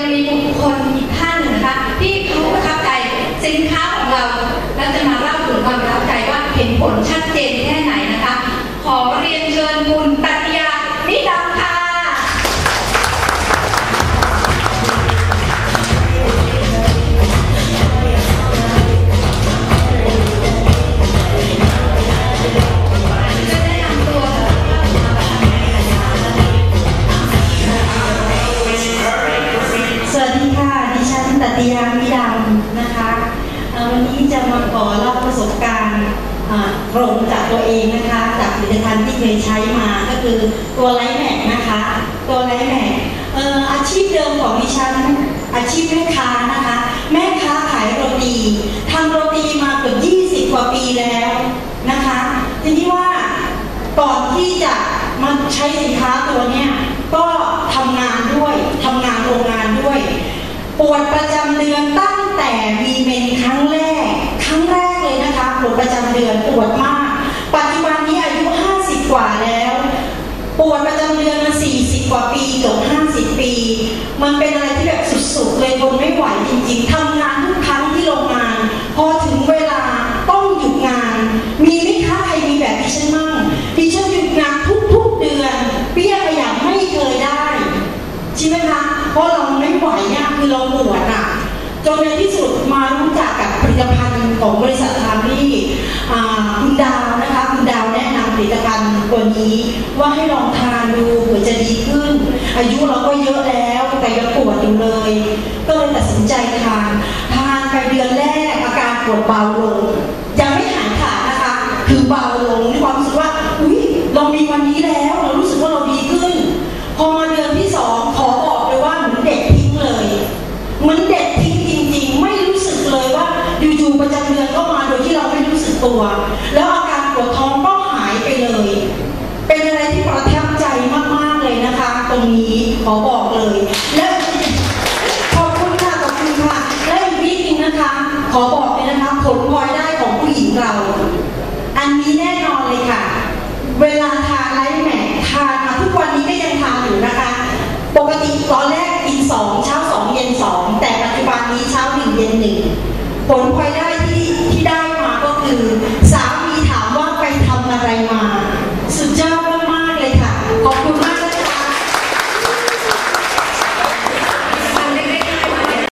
ยังมีบุคคลอีกท่านหนึ่งนะคะ ที่เขาประทับใจสินค้าของเราแล้วจะมาเล่าถึงความประทับใจว่าเห็นผลชัดเอ่าตรงจากตัวเองนะคะ จากผลิตภัณฑ์ที่เคยใช้มาก็คือตัวไลท์แม็กนะคะ ตัวไลท์แม็กเอ่ออาชีพเดิมของดิฉันอาชีพแม่ค้านะคะ แม่ค้าขายโรตีทำโรตีมาเกือบ20 กว่าปีแล้วนะคะทีนี้ว่าก่อนที่จะมาใช้สินค้าตัวเนี้ยก็ทำงานด้วยทำงานโรงงานด้วย ปวดประจำเดือนตั้งแต่มีเมนครั้งแรก ครั้งแรกเลยนะคะปวดประจำเดือนปวดมาก ปัจจุบันนี้อายุ 50 กว่าแล้ว ปวดประจำเดือนมา40 กว่าปีเกือบ50 ปี มันเป็นอะไรที่แบบสุดๆเลยทนไม่ไหวจริงๆทำงานทุกครั้งที่โรงงาน พอถึงเวลาต้องหยุดงาน มีไหมคะใครมีแบบดิฉันมั่งดิฉันหยุดงานทุกๆเดือนเบี้ยขยันไม่เคยได้ ใช่ไหมคะ เพราะเราไม่ไหวเนี่ยคือเราปวดอะ จ นในที่สุดมารู้จักกับผลิตภัณฑ์ของบริษัททามี่อ่าคุณดาวนะคะคุณดาวแนะนำผลิตภัณฑ์ตัวนี้ว่าให้ลองทานดูเผื่อจะดีขึ้น อายุเราก็เยอะแล้วแต่ยังปวดอยู่เลย ก็เลยตัดสินใจทานทานไปเดือนแรกอาการปวดเบาลงยังไม่หายขาดนะคะคือเบาลงในความรู้สึกว่าอุ้ยเรามีวันนี้แล้ว ตัว แล้วอาการปวดท้องก็หายไปเลย เป็นอะไรที่ประทับใจมากๆเลยนะคะ ตรงนี้ขอบอกเลย และขอบคุณค่ะขอบคุณค่ะและอีกนิดนึงนะคะ ขอบอกเลยนะคะ ผลพลอยได้ของผู้หญิงเรา อันนี้แน่นอนเลยค่ะ เวลาทานไลท์แมททานมาทุกวันนี้ก็ยังทานอยู่นะคะ ปกติตอนแรกกินสองเช้าสองเย็นสองแต่ปัจจุบันนี้เช้าหนึ่งเย็นหนึ่งผลพลอยได้